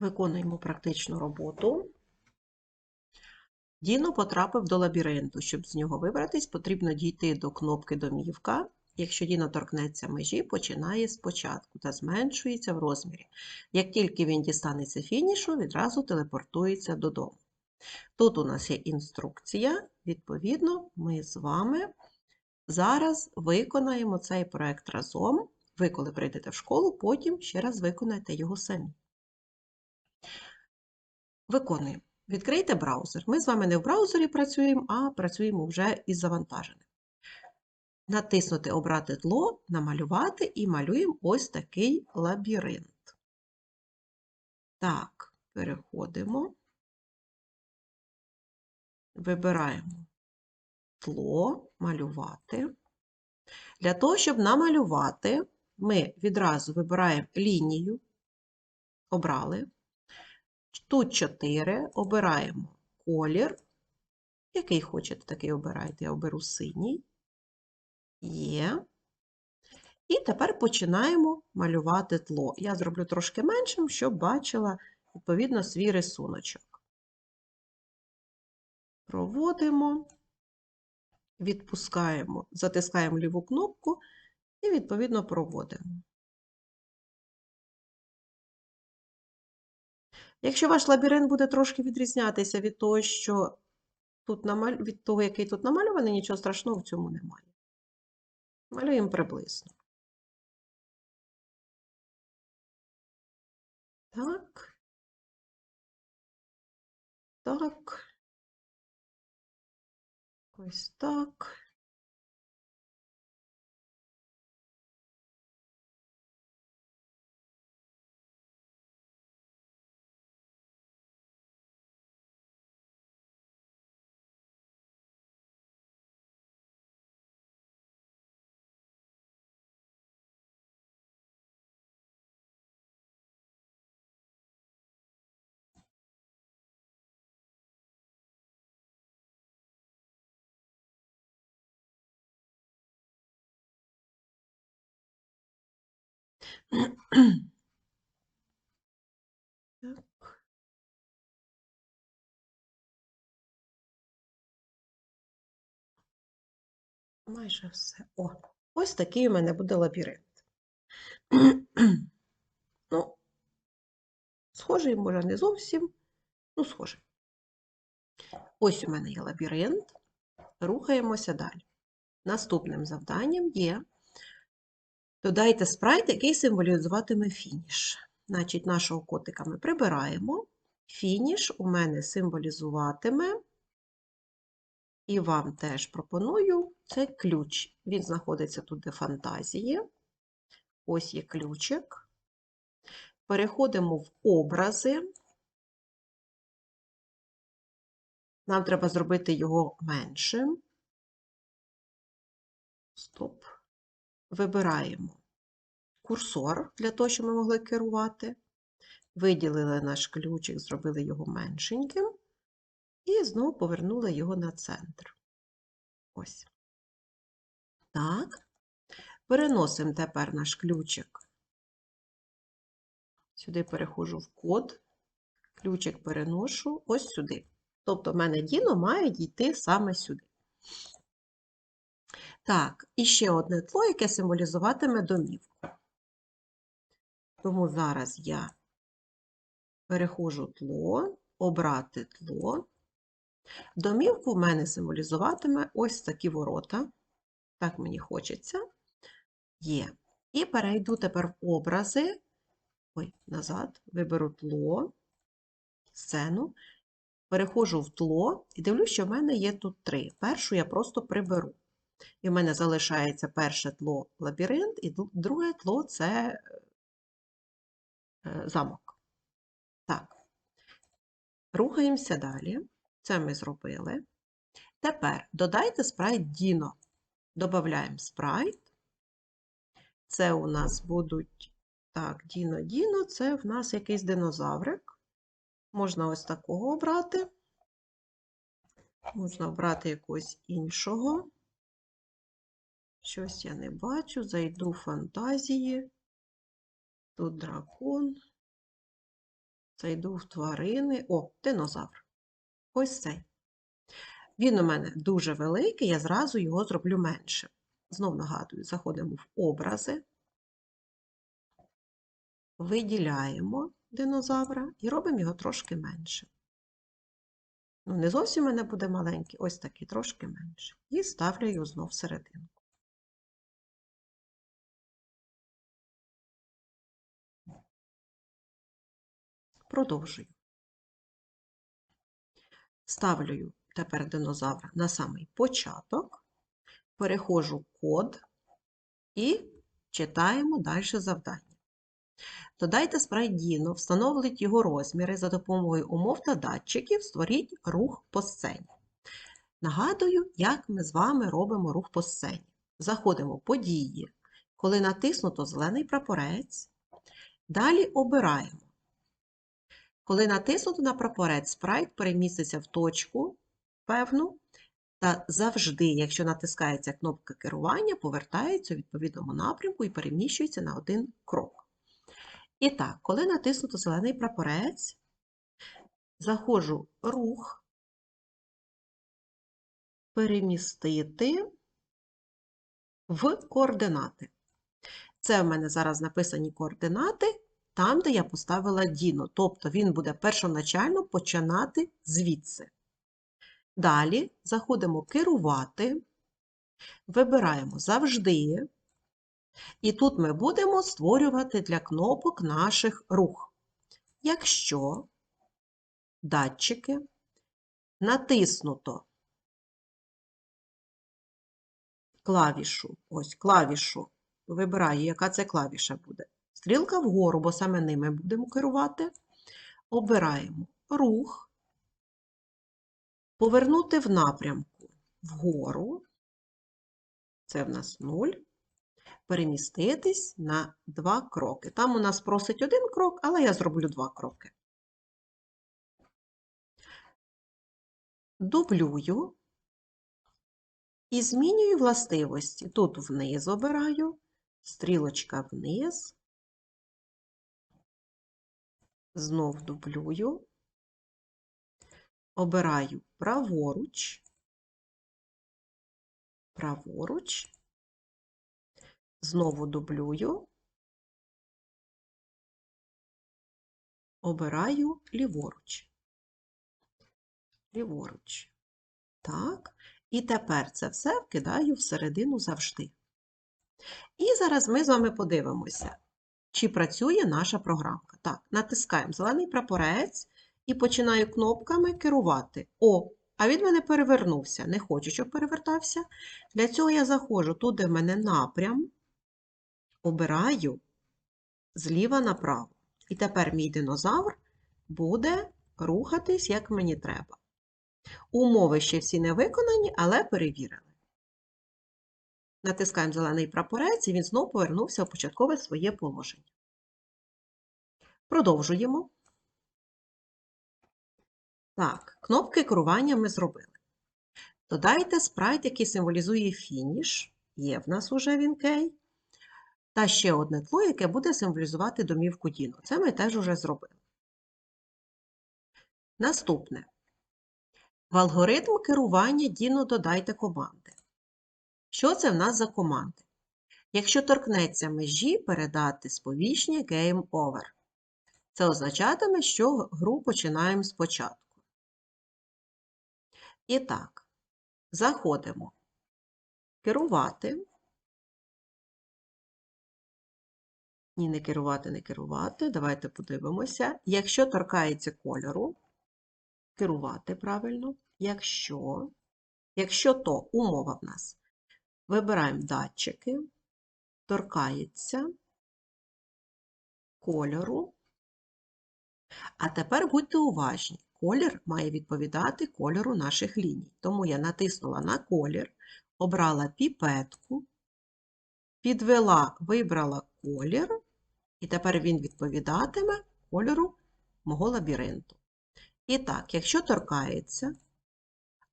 Виконуємо практичну роботу. Діно потрапив до лабіринту. Щоб з нього вибратись, потрібно дійти до кнопки домівка. Якщо Діно торкнеться межі, починає спочатку та зменшується в розмірі. Як тільки він дістанеться фінішу, відразу телепортується додому. Тут у нас є інструкція, відповідно, ми з вами зараз виконаємо цей проект разом. Ви, коли прийдете в школу, потім ще раз виконаєте його самі. Виконуємо. Відкрийте браузер. Ми з вами не в браузері працюємо, а працюємо вже із завантаженим. Натиснути Обрати тло, намалювати і малюємо ось такий лабіринт. Так, переходимо. Вибираємо тло, малювати. Для того, щоб намалювати, ми відразу вибираємо лінію, обрали. Тут 4, обираємо колір. Який хочете, такий обирайте. Я оберу синій. Є. І тепер починаємо малювати тло. Я зроблю трошки меншим, щоб бачила, відповідно, свій рисуночок. Проводимо, відпускаємо, затискаємо ліву кнопку і, відповідно, проводимо. Якщо ваш лабіринт буде трошки відрізнятися від того, що тут намаль... від того, який тут намальований, нічого страшного в цьому немає. Малюємо приблизно. Так. Так. Ось так. Майже все. О, ось такий у мене буде лабіринт. Ну, схожий, може, не зовсім, ну, схожий. Ось у мене є лабіринт. Рухаємося далі. Наступним завданням є додайте спрайт, який символізуватиме фініш. Значить, нашого котика ми прибираємо. Фініш у мене символізуватиме, і вам теж пропоную це ключ. Він знаходиться тут, де фантазії. Ось є ключик. Переходимо в образи. Нам треба зробити його меншим. Стоп. Вибираємо курсор для того, щоб ми могли керувати. Виділили наш ключик, зробили його меншеньким. І знову повернули його на центр. Ось. Так. Переносимо тепер наш ключик. Сюди переходжу в код, ключик переношу ось сюди. Тобто, в мене Діно має дійти саме сюди. Так, і ще одне тло, яке символізуватиме домівку. Тому зараз я переходжу тло, обрати тло. Домівку в мене символізуватиме ось такі ворота. Так мені хочеться. Є. І перейду тепер в образи. Ой, назад, виберу тло, сцену, переходжу в тло і дивлюсь, що в мене є тут три. Першу я просто приберу. І в мене залишається перше тло лабіринт, і друге тло це е, замок. Так, рухаємося далі. Це ми зробили. Тепер додайте спрайт Dino. Додаємо спрайт. Це у нас будуть, так, Діно, Діно, це в нас якийсь динозаврик. Можна ось такого обрати. Можна обрати якогось іншого. Щось я не бачу. Зайду в фантазії. Тут дракон. Зайду в тварини. О, динозавр. Ось цей. Він у мене дуже великий, я зразу його зроблю меншим. Знов нагадую, заходимо в образи, виділяємо динозавра і робимо його трошки меншим. Ну, не зовсім мене буде маленький, ось такий, трошки менший. І ставлю його знов всередину. Продовжую. Ставлю тепер динозавра на самий початок, переходжу в код і читаємо далі завдання. Додайте спрайт Діно, встановіть його розміри за допомогою умов та датчиків, створіть рух по сцені. Нагадую, як ми з вами робимо рух по сцені. Заходимо в події, коли натиснуто зелений прапорець. Далі обираємо. Коли натиснуто на прапорець, спрайт переміститься в точку певну, та завжди, якщо натискається кнопка керування, повертається у відповідному напрямку і переміщується на один крок. І так, коли натиснуто зелений прапорець, заходжу рух, перемістити в координати. Це в мене зараз написані координати там, де я поставила Діно, тобто він буде першоначально починати звідси. Далі заходимо керувати, вибираємо завжди, і тут ми будемо створювати для кнопок наших рух. Якщо датчики натиснуто клавішу, ось клавішу, вибираю, яка це клавіша буде. Стрілка вгору, бо саме ними будемо керувати. Обираємо рух, повернути в напрямку вгору, це в нас 0, переміститись на 2 кроки. Там у нас просить один крок, але я зроблю 2 кроки. Дублюю і змінюю властивості. Тут вниз обираю, стрілочка вниз, знов дублюю, обираю праворуч, праворуч, знову дублюю, обираю ліворуч, ліворуч. Так, і тепер це все вкидаю всередину завжди. І зараз ми з вами подивимося, чи працює наша програмка. Так, натискаємо зелений прапорець і починаю кнопками керувати. О, а він мене перевернувся. Не хочу, щоб перевертався. Для цього я заходжу туди в мене напрям, обираю зліва направо. І тепер мій динозавр буде рухатись, як мені треба. Умови ще всі не виконані, але перевірили. Натискаємо зелений прапорець, і він знову повернувся у початкове своє положення. Продовжуємо. Так, кнопки керування ми зробили. Додайте спрайт, який символізує фініш. Є в нас уже він кей. Та ще одне тло, яке буде символізувати домівку Діно. Це ми теж уже зробили. Наступне. В алгоритм керування Діно додайте команди. Що це в нас за команди? Якщо торкнеться межі, передати сповіщення Game Over. Це означатиме, що гру починаємо спочатку. І так, заходимо. Керувати. Ні, не керувати, не керувати. Давайте подивимося. Якщо торкається кольору, керувати правильно. Якщо, якщо то умова в нас. Вибираємо датчики, торкається кольору. А тепер будьте уважні, колір має відповідати кольору наших ліній. Тому я натиснула на колір, обрала піпетку, підвела, вибрала колір, і тепер він відповідатиме кольору мого лабіринту. І так, якщо торкається,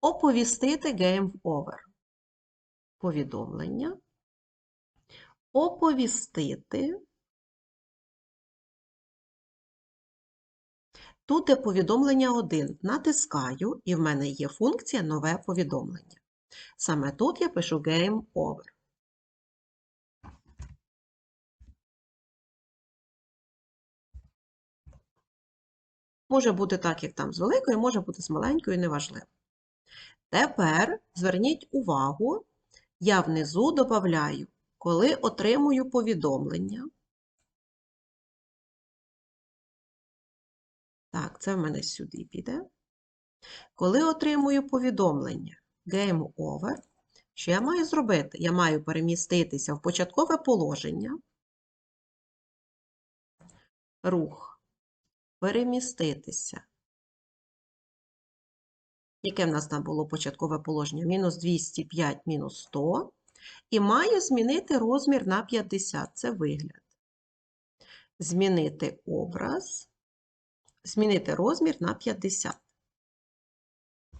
оповістити Game Over. Повідомлення. Оповістити Тут де повідомлення 1. Натискаю, і в мене є функція нове повідомлення. Саме тут я пишу Game Over. Може бути так, як там з великою, може бути з маленькою, неважливо. Тепер зверніть увагу, я внизу додаю, коли отримую повідомлення. Так, це в мене сюди піде. Коли отримую повідомлення Game Over, що я маю зробити? Я маю переміститися в початкове положення, рух, переміститися. Яке в нас там було початкове положення? Мінус 205, мінус 100. І маю змінити розмір на 50. Це вигляд. Змінити образ, змінити розмір на 50.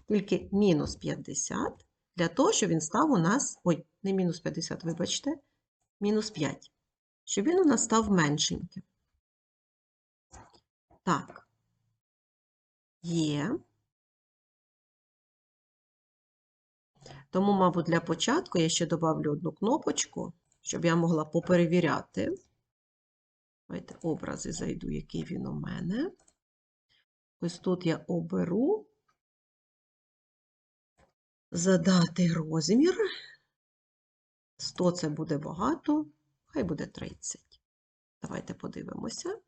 Тільки мінус 50 для того, щоб він став у нас, ой, не мінус 50, вибачте, мінус 5. Щоб він у нас став меншеньким. Так. Є. Тому, мабуть, для початку я ще добавлю одну кнопочку, щоб я могла поперевіряти. Давайте образи зайду, який він у мене. Ось тут я оберу задати розмір. 100 це буде багато, хай буде 30. Давайте подивимося.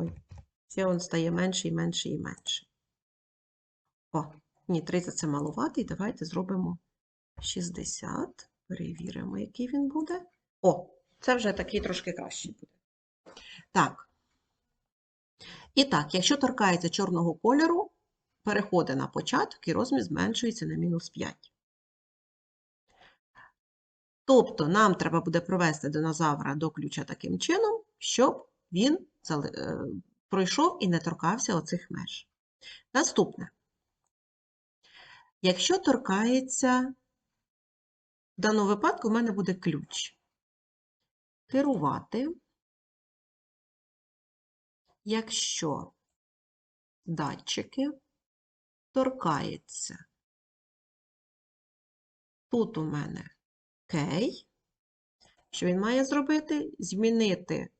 Ой, це він стає менше і менше і менше. О, ні, 30 це малуватий. Давайте зробимо 60. Перевіримо, який він буде. О, це вже такий трошки кращий буде. Так. І так, якщо торкається чорного кольору, переходить на початок і розмір зменшується на мінус 5. Тобто нам треба буде провести динозавра до ключа таким чином, щоб він пройшов і не торкався оцих меж. Наступне. Якщо торкається, в даному випадку в мене буде ключ. Керувати, якщо датчики торкаються. Тут у мене кей, що він має зробити? Змінити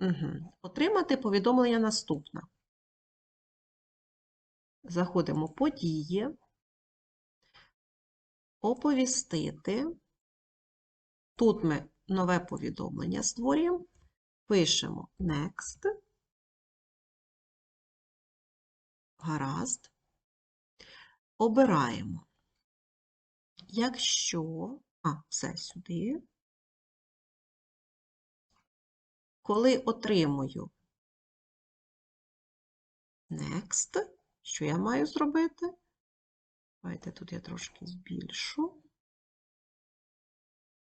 Угу. Отримати повідомлення наступне. Заходимо події, оповістити. Тут ми нове повідомлення створюємо, пишемо Next. Гаразд. Обираємо. Якщо, а, все сюди. Коли отримую next, що я маю зробити? Давайте тут я трошки збільшу,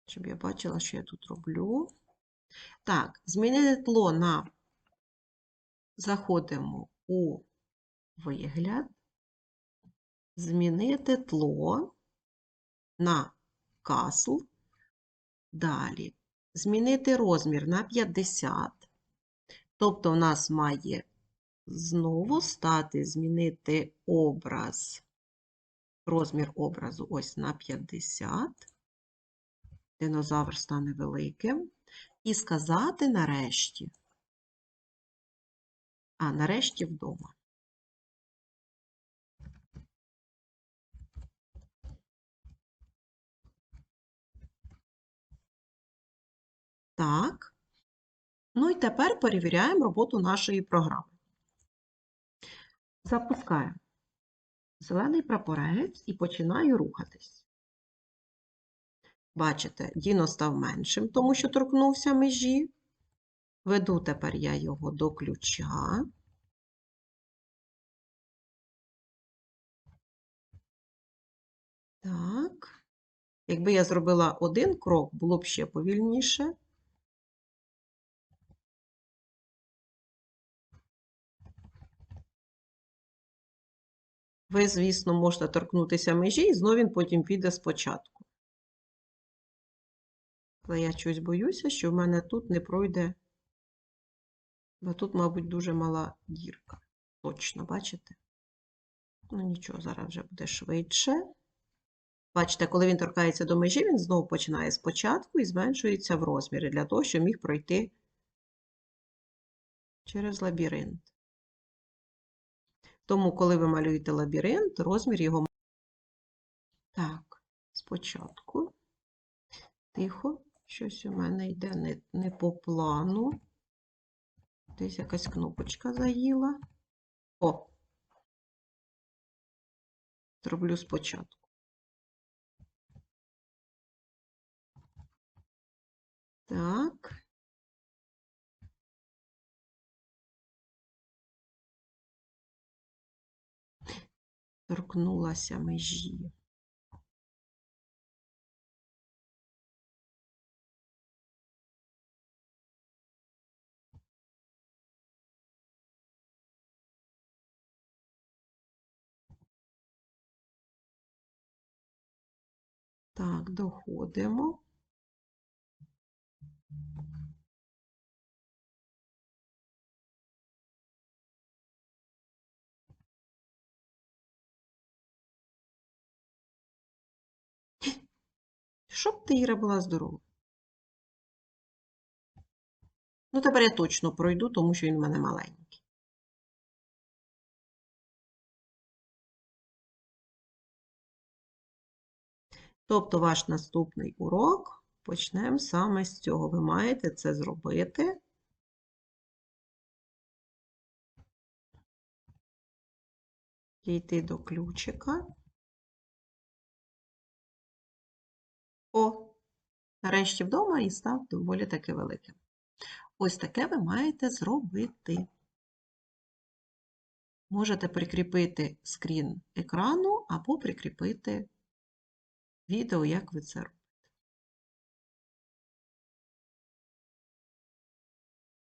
щоб я бачила, що я тут роблю. Так, змінити тло на заходимо у вигляд, змінити тло на касл. Далі змінити розмір на 50. Тобто, у нас має знову стати змінити образ, розмір образу ось на 50. Динозавр стане великим. І сказати нарешті, а нарешті вдома. Так. Ну і тепер перевіряємо роботу нашої програми. Запускаємо зелений прапорець і починаю рухатись. Бачите, Діно став меншим, тому що торкнувся межі. Веду тепер я його до ключа. Так. Якби я зробила один крок, було б ще повільніше. Ви, звісно, можете торкнутися межі, і знову він потім піде спочатку. Але я чогось боюся, що в мене тут не пройде, бо тут, мабуть, дуже мала дірка. Точно, бачите? Ну, нічого, зараз вже буде швидше. Бачите, коли він торкається до межі, він знову починає спочатку і зменшується в розмірі для того, щоб міг пройти через лабіринт. Тому, коли ви малюєте лабіринт, розмір його. Так, спочатку. Тихо, щось у мене йде не, не по плану. Десь якась кнопочка заїла. О! Зроблю спочатку. Так. Торкнулася межі. Так, доходимо. Щоб ти, Іра, була здорова. Ну, тепер я точно пройду, тому що він в мене маленький. Тобто ваш наступний урок почнемо саме з цього. Ви маєте це зробити. Дійти до ключика. О, нарешті вдома і став доволі таки великим. Ось таке ви маєте зробити. Можете прикріпити скрін екрану або прикріпити відео, як ви це робите.